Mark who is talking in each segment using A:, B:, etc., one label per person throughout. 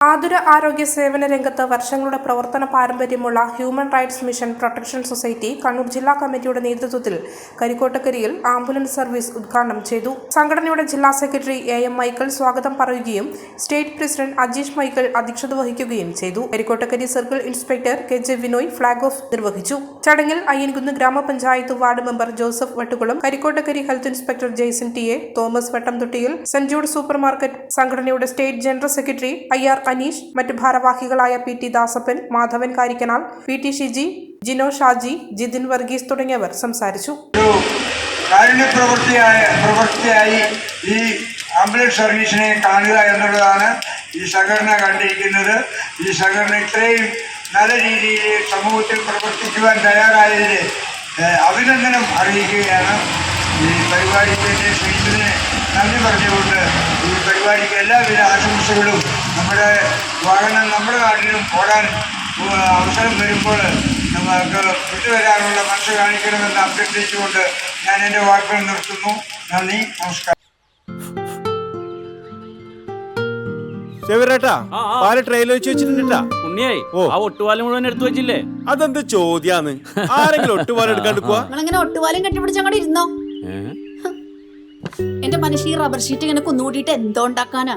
A: ആതുര ആരോഗ്യ സേവന രംഗത്ത് വർഷങ്ങളുടെ പ്രവർത്തന പാരമ്പര്യമുള്ള human rights mission protection society Kannur ജില്ലാ കമ്മിറ്റിയുടെ നേതൃത്വത്തിൽ കരിക്കോട്ടക്കരിയിൽ ആംബുലൻസ് സർവീസ് ഉദ്ഘാടനം ചെയ്തു. സംഘടനയുടെ ജില്ലാ സെക്രട്ടറി എ എം മൈക്കിൾ സ്വാഗതം പറയുകയും സ്റ്റേറ്റ് പ്രസിഡന്റ് അജീഷ് മൈക്കിൾ അധ്യക്ഷത വഹിക്കുകയും ചെയ്തു. Karikkottakkari circle inspector K J Vinoy flag off നിർവഹിച്ചു. ചടങ്ങിൽ അയ്യൻകുന്ന് ഗ്രാമപഞ്ചായത്ത് ward member Joseph Vattukulam Karikkottakkari health inspector Jaison T A Thomas വട്ടംതൊട്ടിയിൽ saint Jude super market സംഘടനയുടെ state general secretary I R Aneesh മറ്റ് ഭാരവാഹികളായ P T Dasappan Madhavan Karikkanal P T Shiji Jino Shaji Jithin Varghese തുടങ്ങിയവർ സംസാരിച്ചു.
B: Ambulance സർവീസിനെ കാണുക എന്നുള്ളതാണ് ഈ സംഘടന കണ്ടിരിക്കുന്നത്. ഈ സംഘടന ഇത്രയും നല്ല രീതിയിൽ സമൂഹത്തിൽ പ്രവർത്തിക്കുവാൻ തയ്യാറായതിൽ അഭിനന്ദനം അറിയിക്കുകയാണ്. ഈ പരിപാടിക്ക് എന്നെ ക്ഷണിച്ചതിന് നന്ദി പറഞ്ഞുകൊണ്ട് ഈ പരിപാടിക്ക് എല്ലാവിധ ആശംസകളും വാഹനം നമ്മുടെ നാട്ടിലും ഓടാൻ അവസരം വരുമ്പോൾ നമുക്ക് വിട്ടുവരാനുള്ള മനസ്സ് കാണിക്കണമെന്ന് അഭ്യർത്ഥിച്ചുകൊണ്ട് ഞാൻ എന്റെ വാക്കുകൾ നിർത്തുന്നു. നന്ദി നമസ്കാരം.
C: ചെവിറേട്ടാ
D: ആ, ആ.
C: പാൽ ട്രെയിലർ വെച്ച് വെച്ചിട്ടുണ്ടാ
D: ഉണ്ണിയായി ആ ഒട്ടുപാലം മുഴുവൻ എടുത്തു വെച്ചില്ലേ?
C: അതെന്ത് ചോദ്യാന്ന്? ആരെങ്കിലും ഒട്ടുപാലം എടുക്കാണ്ട് പോവാ?
E: നിങ്ങളിങ്ങനെ ഒട്ടുപാലം കെട്ടിപ്പിടിച്ച് അങ്ങോട്ട് ഇരുന്നോ? എന്റെ മനുഷ്യ ഈ റബ്ബർ ഷീറ്റ് ഇങ്ങനെ കുന്നുകൂട്ടിയിട്ട് എന്തോ ഉണ്ടാക്കാനാ?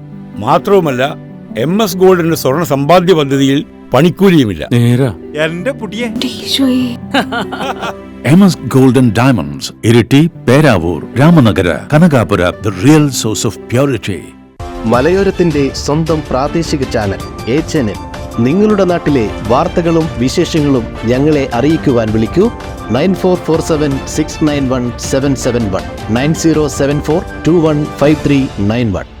F: മാത്രവുമല്ല എം എസ് ഗോൾഡിന്റെ സ്വർണ സമ്പാദ്യ പദ്ധതിയിൽ പണിക്കൂലിയുമില്ല.
D: നേരാ.
C: എന്റെ പുടിയെ.
G: M S golden diamonds Iritty Peravoor Ramanagara Kanakapura the real source of purity
H: മലയോരത്തിന്റെ സ്വന്തം പ്രാദേശിക ചാനൽ എ ചാനൽ നിങ്ങളുടെ നാട്ടിലെ വാർത്തകളും വിശേഷങ്ങളും ഞങ്ങളെ അറിയിക്കുവാൻ വിളിക്കൂ. Nine four four seven six nine one seven seven one. Nine zero seven four two one five three nine one.